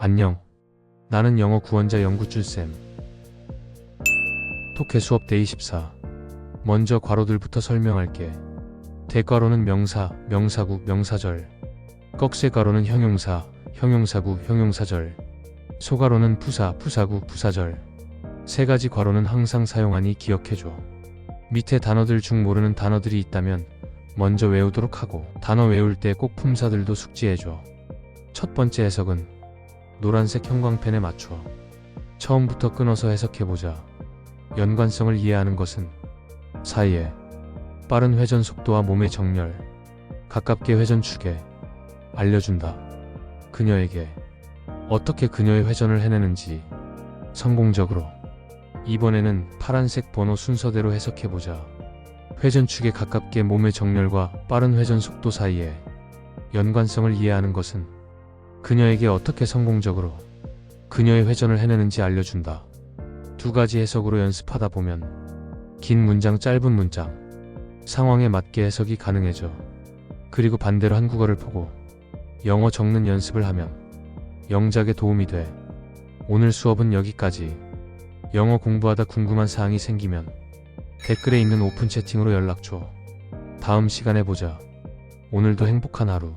안녕. 나는 영어 구원자 영구줄쌤. 토케 수업 데이 14. 먼저 괄호들부터 설명할게. 대괄호는 명사, 명사구, 명사절. 꺽쇠 괄호는 형용사, 형용사구, 형용사절. 소괄호는 부사, 부사구, 부사절. 세 가지 괄호는 항상 사용하니 기억해줘. 밑에 단어들 중 모르는 단어들이 있다면 먼저 외우도록 하고 단어 외울 때 꼭 품사들도 숙지해줘. 첫 번째 해석은 노란색 형광펜에 맞춰 처음부터 끊어서 해석해보자. 연관성을 이해하는 것은 사이에 빠른 회전 속도와 몸의 정렬, 가깝게 회전 축에 알려준다. 그녀에게 어떻게 그녀의 회전을 해내는지 성공적으로 이번에는 파란색 번호 순서대로 해석해보자. 회전 축에 가깝게 몸의 정렬과 빠른 회전 속도 사이에 연관성을 이해하는 것은 그녀에게 어떻게 성공적으로 그녀의 회전을 해내는지 알려준다. 두 가지 해석으로 연습하다 보면 긴 문장, 짧은 문장, 상황에 맞게 해석이 가능해져. 그리고 반대로 한국어를 보고 영어 적는 연습을 하면 영작에 도움이 돼. 오늘 수업은 여기까지. 영어 공부하다 궁금한 사항이 생기면 댓글에 있는 오픈 채팅으로 연락 줘. 다음 시간에 보자. 오늘도 행복한 하루.